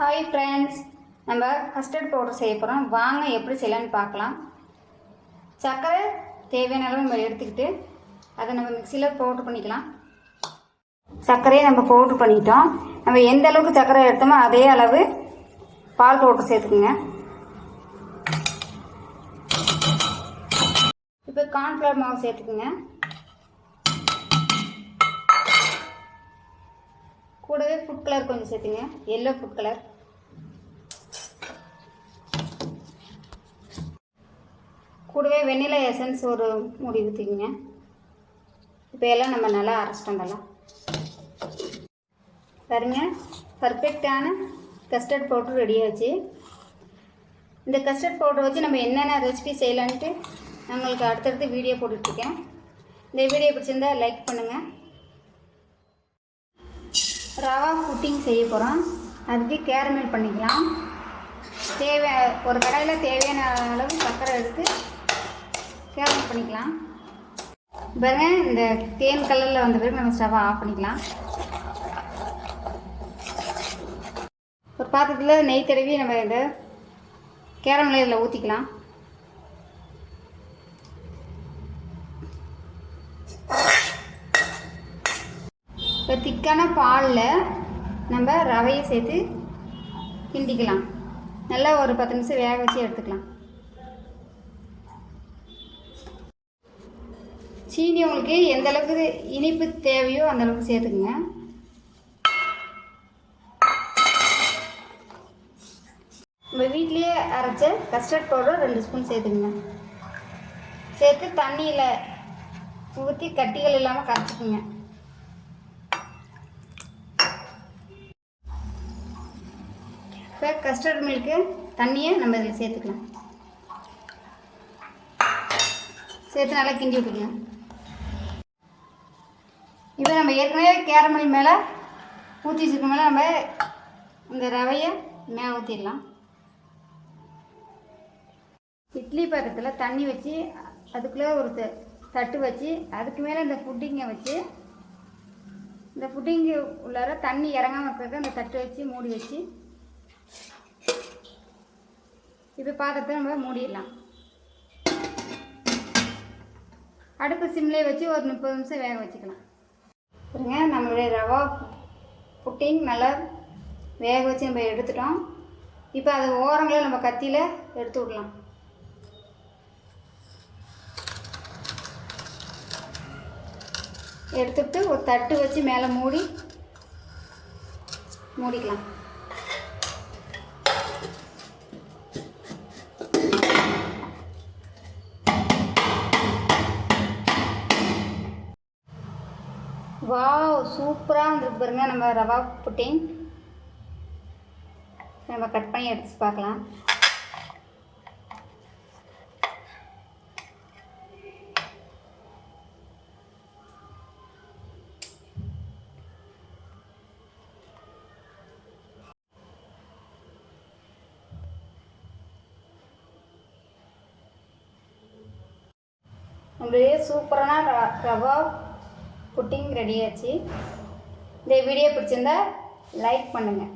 Hi friends நம்ம custard powder செய்ய போகிறோம் வாங்க எப்படி செய்யலான்னு பார்க்கலாம். சர்க்கரை தேவையான அளவு நம்ம எடுத்துக்கிட்டு அதை நம்ம மிக்சியில் பவுட்ரு பண்ணிக்கலாம். சர்க்கரையை நம்ம பவுட்ரு பண்ணிட்டோம். நம்ம எந்த அளவுக்கு சர்க்கரை எடுத்தோமோ அதே அளவு பால் பவுட்ரு சேர்த்துக்குங்க. இப்போ கார்ன்ஃப்ளவர் மாவு சேர்த்துக்குங்க. கூடவே ஃபுட் கலர் கொஞ்சம் சேர்த்துங்க. எல்லோ ஃபுட் கலர் கூடவே வெண்ணிலா எசன்ஸ் ஒரு மூடி ஊற்றிக்கிங்க இப்போ எல்லாம் நம்ம நல்லா அரைச்சிட்டோம் நல்லா. பாருங்க பர்ஃபெக்டான கஸ்டர்ட் பவுட்ரு ரெடி ஆச்சு. இந்த கஸ்டர்ட் பவுடர் வச்சு நம்ம என்னென்ன ரெசிபி செய்யலான்ட்டு நான் உங்களுக்கு அடுத்தடுத்து வீடியோ போட்டுட்ருக்கேன் இந்த வீடியோ பிடிச்சிருந்தா லைக் பண்ணுங்கள் ரவா புட்டிங் செய்ய போகிறோம் அதுக்கு கேரமல் பண்ணிக்கலாம். தேவை ஒரு கடையில் தேவையான அளவு சர்க்கரை எடுத்து கேரமல் பண்ணிக்கலாம். பாருங்க இந்த தேன் கலரில் வந்த பிறகு நம்ம ஸ்டவ்வை ஆஃப் பண்ணிக்கலாம். ஒரு பாத்திரத்தில் நெய் தடவி நம்ம இந்த கேரமலை இதில் ஊற்றிக்கலாம் இப்போ திக்கான பாலில் நம்ம ரவையை சேர்த்து கிண்டிக்கலாம். நல்லா ஒரு பத்து நிமிஷம் வேக வச்சு எடுத்துக்கலாம். சீனி உங்களுக்கு எந்த அளவுக்கு இனிப்பு தேவையோ அந்த அளவுக்கு சேர்த்துக்குங்க. நம்ம வீட்லேயே அரைச்ச கஸ்டர்ட் பவுடர் ரெண்டு ஸ்பூன் சேர்த்துக்குங்க. சேர்த்து தண்ணியில் ஊற்றி கட்டிகள் இல்லாமல் கரைச்சிக்குங்க. இப்போ கஸ்டர்ட் மில்க்கு தண்ணியை நம்ம இதில் சேர்த்துக்கலாம். சேர்த்து நல்லா கிண்டி விட்டுக்கலாம். இப்போ நம்ம ஏற்கனவே கேரமல் மேலே ஊற்றி வச்சுருக்க மேலே நம்ம இந்த ரவையை மேலே ஊற்றிடலாம் இட்லி பாத்திரத்தில் தண்ணி வச்சு அதுக்குள்ளே ஒரு த- தட்டு வச்சு அதுக்கு மேலே இந்த புட்டிங்கை வச்சு இந்த புட்டிங்கு உள்ளார தண்ணி இறங்காமல் இருக்கிறத அந்த தட்டு வச்சு மூடி வச்சு இப்போ பாத்திரத்தை நம்ம மூடிடலாம். அடுப்பு சிம்லேயே வச்சு ஒரு முப்பது நிமிஷம் வேக வச்சுக்கலாம். பாருங்க நம்மளுடைய ரவா புட்டிங் நல்லா வேக வச்சு நம்ம எடுத்துட்டோம். இப்போ அது ஓரங்களை நம்ம கத்தியில் எடுத்து விடலாம். எடுத்துட்டு ஒரு தட்டு வச்சு மேலே மூடி மூடிக்கலாம். வாவ் சூப்பராக வந்துருக்கு பாருங்க. நம்ம ரவா புட்டிங் நம்ம கட் பண்ணி எடுத்து பார்க்கலாம். நம்மளே சூப்பரான ரவா புட்டிங் ரெடி ஆச்சு. இந்த வீடியோ பிடிச்சிருந்தா லைக் பண்ணுங்கள்